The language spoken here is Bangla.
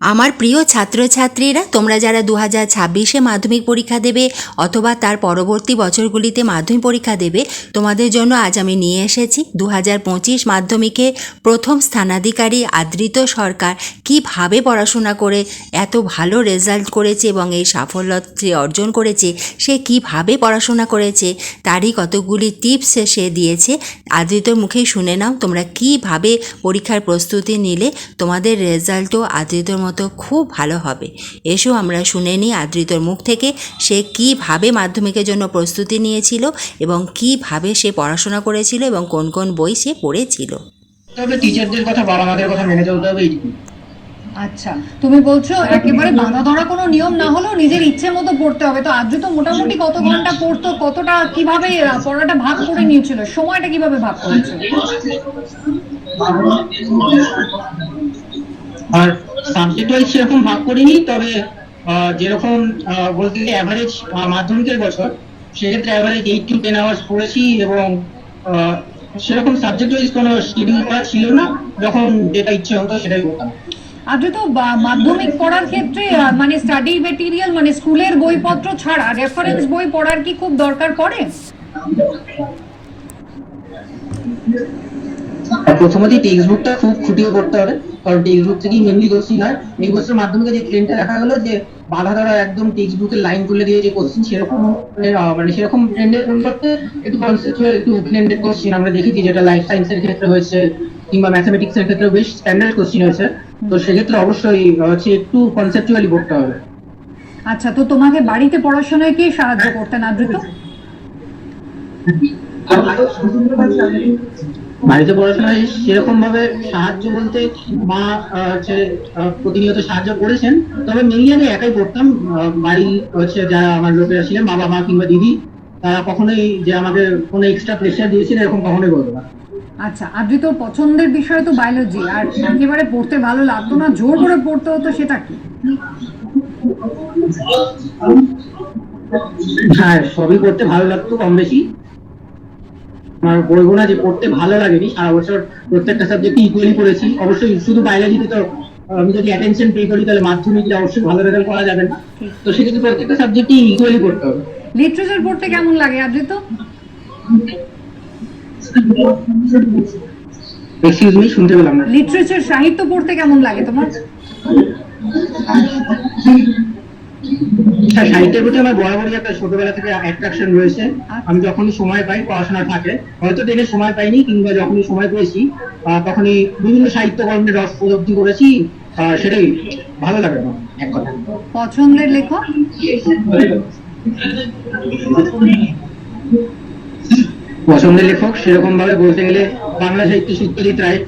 আমার প্রিয় ছাত্রছাত্রীরা, তোমরা যারা দু হাজার ছাব্বিশে মাধ্যমিক পরীক্ষা দেবে অথবা তার পরবর্তী বছরগুলিতে মাধ্যমিক পরীক্ষা দেবে, তোমাদের জন্য আজ আমি নিয়ে এসেছি দু হাজার পঁচিশ মাধ্যমিকে প্রথম স্থানাধিকারী আদৃত সরকার। কীভাবে পড়াশোনা করে, এত ভালো রেজাল্ট করেছে এবং এই সাফল্য অর্জন করেছে, সে কীভাবে পড়াশোনা করেছে, তারই কতগুলি টিপস সে দিয়েছে আদৃতর মুখেই শুনে নাও, তোমরা কীভাবে পরীক্ষার প্রস্তুতি নিলে তোমাদের রেজাল্টও আদৃতর মতো খুব ভালো হবে। এসো আমরা শুনে নিই আদৃতর মুখ থেকে সে কীভাবে মাধ্যমিকের জন্য প্রস্তুতি নিয়েছিল এবং কীভাবে সে পড়াশোনা করেছিল এবং কোন কোন বই সে পড়েছিল। তবে টিচারদের কথা বাবা মাদের কথা মেনে চলতে হবে আচ্ছা তুমি বলছো একেবারে বাঁধা ধরা কোনো নিয়ম না হলেও নিজের ইচ্ছে মতো পড়তে হবে। তো আজ তো মোটামুটি কত ঘণ্টা পড়তো কতটা কীভাবে পড়াটা ভাগ করে নিয়েছিল সময়টা কীভাবে ভাগ করেছিল আর সাবজেক্ট ওয়াইজ সেরকম ভাগ করিনি, তবে যেরকম বলতে গেলে অ্যাভারেজ মাধ্যমিকের বছর, সেক্ষেত্রে average eight to ten hours পড়েছি এবং সেরকম সাবজেক্ট ওয়াইজ কোনো শিডিউল করা ছিল না, যখন যেটা ইচ্ছে হতো সেটাই করতাম। আজ তো মাধ্যমিক পড়ার ক্ষেত্রে মানে স্টাডি মেটেরিয়াল মানে স্কুলের বইপত্র ছাড়া রেফারেন্স বই পড়ার কি খুব দরকার পড়ে? প্রথমত টেক্সট বুকটা খুব খুঁটিয়ে পড়তে হবে কারণ টেক্সট বুক থেকেই মেনলি কোশ্চিন হয়? এই বছর মাধ্যমিকে যে ট্রেনটা দেখা গেলো যে বাধা ধরা একদম টেক্সট বুকের লাইন তুলে দিয়ে যে কোশ্চেন সেরকম মানে সেরকম ট্রেন্ডের পরিবর্তে একটু কনসেপ্টুয়াল একটু ট্রেন্ডেড কোশ্চিন আমরা দেখেছি যেটা লাইফ সায়েন্সের ক্ষেত্রে হয়েছে কিংবা ম্যাথামেটিক্স এর ক্ষেত্রে বেশ স্ট্যান্ডার্ড কোশ্চিন হয়েছে। তো সেক্ষেত্রে অবশ্যই হচ্ছে একটু কনসেপচুয়ালি পড়তে হবে। আচ্ছা তো তোমাকে বাড়িতে পড়াশোনায় কে সাহায্য করতেন আদ্রিত? বাড়িতে পড়াশোনায় সেরকম ভাবে সাহায্য বলতে মা হচ্ছে প্রতিনিয়ত সাহায্য করেছেন তবে মেনলি আমি একাই পড়তাম বাড়ি হচ্ছে যারা আমার লোকেরা ছিলেন মা বাবা কিংবা দিদি তারা কখনোই যে আমাকে কোনো এক্সট্রা প্রেশার দিয়েছিল এরকম কখনোই বলতো না। আচ্ছা আদ্রিতর পছন্দের বিষয় তো বায়োলজি আর একেবারে পড়তে ভালো লাগতো না জোর করে পড়তে হতো সেটা কি? হ্যাঁ সবই করতে ভালো লাগতো কম বেশি। আমার বলব না যে পড়তে ভালো লাগেনি সারা বছর প্রত্যেকটা সাবজেক্ট ইকুয়ালি পড়েছি। অবশ্যই শুধু বায়োলজিতে তো আমি যদি অ্যাটেনশন পে করি তাহলে মাধ্যমিকে অবশ্যই ভালো রেজাল্ট করা যাবে না। তো সেক্ষেত্রে প্রত্যেকটা সাবজেক্টই ইকুয়ালি পড়তে হবে। লিটারেচার পড়তে কেমন লাগে আদ্রিত এক্সকিউজ মি শুনতে পেলাম না। লিটারেচার সাহিত্য পড়তে কেমন লাগে তোমার? হ্যাঁ সাহিত্যের প্রতি আমার বরাবরই একটা ছোটবেলা থেকে অ্যাট্রাকশন রয়েছে। আমি যখনই সময় পাই পড়াশোনা থাকে হয়তো সময় পাইনি কিংবা যখনই সময় পেয়েছি তখনই বিভিন্ন সাহিত্যকর্মের রস উপলব্ধি করেছি সেটাই ভালো লাগে আমার এক কথা পছন্দের লেখক? পছন্দের লেখক সেরকম ভাবে বলতে গেলে বাংলা সাহিত্য সত্যজিৎ রায়